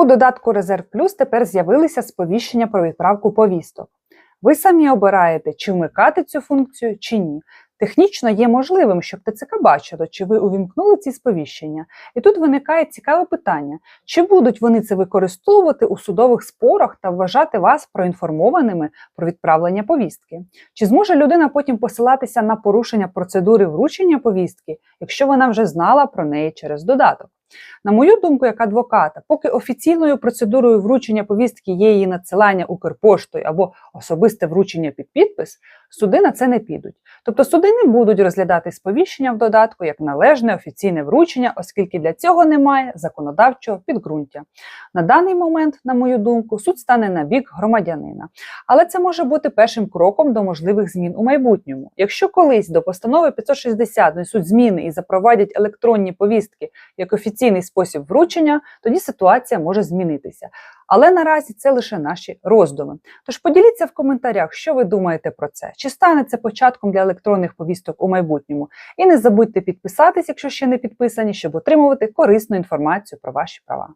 У додатку Резерв Плюс тепер з'явилися сповіщення про відправку повісток. Ви самі обираєте, чи вмикати цю функцію, чи ні. Технічно є можливим, щоб ТЦК бачило, чи ви увімкнули ці сповіщення. І тут виникає цікаве питання: чи будуть вони це використовувати у судових спорах та вважати вас проінформованими про відправлення повістки? Чи зможе людина потім посилатися на порушення процедури вручення повістки, якщо вона вже знала про неї через додаток? На мою думку, як адвоката, поки офіційною процедурою вручення повістки є її надсилання Укрпоштою або особисте вручення під підпис, суди на це не підуть. Тобто суди не будуть розглядати сповіщення в додатку як належне офіційне вручення, оскільки для цього немає законодавчого підґрунтя. На даний момент, на мою думку, суд стане на бік громадянина. Але це може бути першим кроком до можливих змін у майбутньому. Якщо колись до постанови 560 несуть зміни і запровадять електронні повістки як офіційний спосіб вручення, тоді ситуація може змінитися. Але наразі це лише наші роздуми. Тож поділіться в коментарях, що ви думаєте про це, чи стане це початком для електронних повісток у майбутньому. І не забудьте підписатись, якщо ще не підписані, щоб отримувати корисну інформацію про ваші права.